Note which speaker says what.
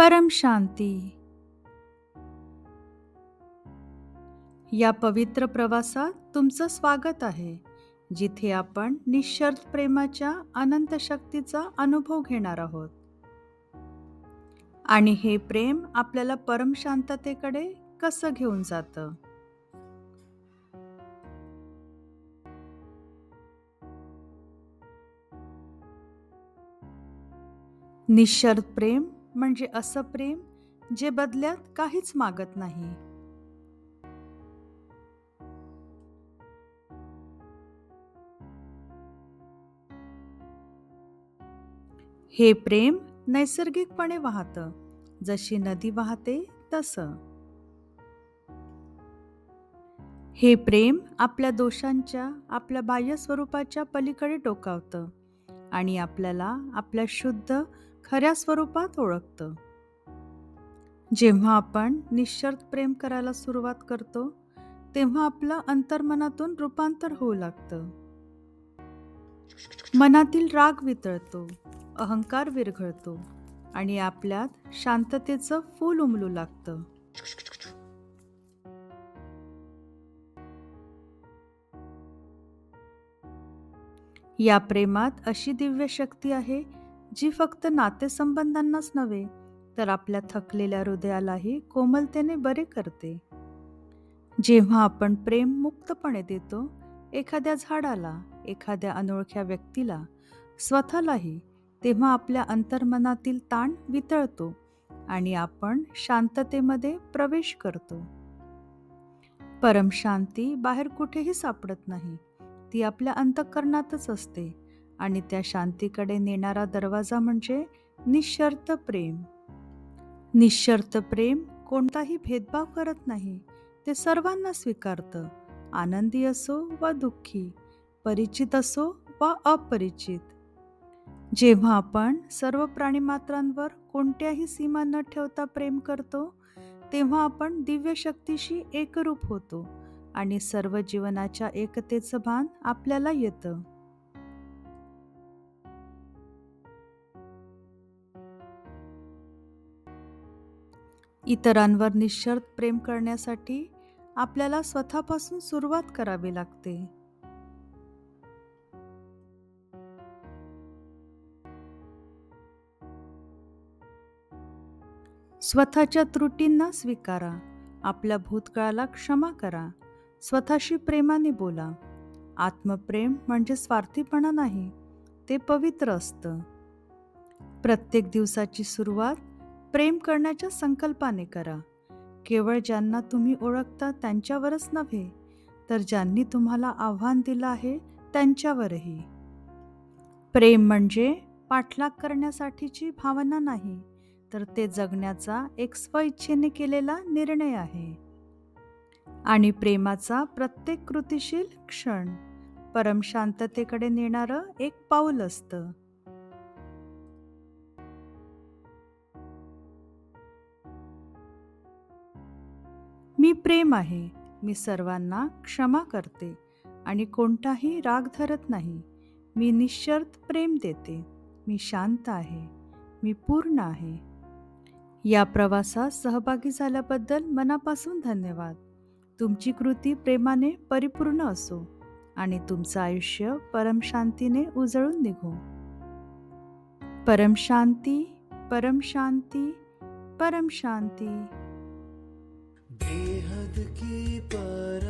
Speaker 1: परम शांती. या पवित्र प्रवासात तुमचं स्वागत आहे जिथे आपण निशर्त प्रेमाच्या अनंत शक्तीचा अनुभव घेणार आहोत. आणि हे प्रेम आपल्याला परम शांततेकडे कसं घेऊन जातं? निशर्त प्रेम म्हणजे असं प्रेम जे बदल्यात काहीच मागत नाही. हे प्रेम नैसर्गिकपणे वाहतं. जशी नदी वाहते तसं. हे प्रेम आपल्या दोषांच्या आपल्या बाह्य स्वरूपाच्या पलीकडे टोकावतं आणि आपल्याला आपल्या शुद्ध खऱ्या स्वरूपात ओळखतं. जेव्हा आपण निशर्त प्रेम करायला सुरुवात करतो तेव्हा आपलं अंतर्मनातून रूपांतर होऊ लागतं. मनातील राग वितळतो अहंकार विरघळतो आणि आपल्यात शांततेचं फूल उमलू लागतं. या प्रेमात अशी दिव्य शक्ती आहे जी फक्त नातेसंबंधांनाच नव्हे तर आपल्या थकलेल्या हृदयालाही कोमलतेने बरे करते. जेव्हा आपण प्रेम मुक्तपणे देतो एखाद्या झाडाला एखाद्या अनोळख्या व्यक्तीला स्वतःलाही तेव्हा आपल्या अंतर्मनातील ताण वितळतो आणि आपण शांततेमध्ये प्रवेश करतो. परम शांती बाहेर कुठेही सापडत नाही ती आपल्या अंतःकरणातच असते. आणि त्या शांतीकडे नेणारा दरवाजा म्हणजे निशर्त प्रेम. निशर्त प्रेम कोणताही भेदभाव करत नाही ते सर्वांना स्वीकारतं. आनंदी असो वा दुःखी परिचित असो वा अपरिचित. जेव्हा आपण सर्व प्राणीमात्रांवर कोणत्याही सीमा न ठेवता प्रेम करतो तेव्हा आपण दिव्य शक्तीशी एकरूप होतो आणि सर्व जीवनाच्या एकतेचं भान आपल्याला येतं. इतरांवर निशर्त प्रेम करण्यासाठी आपल्याला स्वतःपासून सुरुवात करावी लागते. स्वतःच्या त्रुटींना स्वीकारा आपल्या भूतकाळाला क्षमा करा स्वतःशी प्रेमाने बोला. आत्मप्रेम म्हणजे स्वार्थीपणा नाही ते पवित्र असतं. प्रत्येक दिवसाची सुरुवात प्रेम करण्याच्या संकल्पाने करा. केवळ ज्यांना तुम्ही ओळखता त्यांच्यावरच नव्हे तर ज्यांनी तुम्हाला आव्हान दिलं आहे त्यांच्यावरही. प्रेम म्हणजे पाठलाग करण्यासाठीची भावना नाही तर ते जगण्याचा एक स्वइच्छेने केलेला निर्णय आहे. आणि प्रेमाचा प्रत्येक कृतीशील क्षण परम शांततेकडे नेणारं एक पाऊल असतं. मी प्रेम आहे मी सर्वांना क्षमा करते आणि कोणताही राग धरत नाही. मी निशर्त प्रेम देते मी शांत आहे मी पूर्ण आहे. या प्रवासात सहभागी झाल्याबद्दल मनापासून धन्यवाद. तुमची कृती प्रेमाने परिपूर्ण असो आणि तुमचं आयुष्य परमशांतीने उजळून निघो. परमशांती परमशांती परमशांती
Speaker 2: बेहद की परम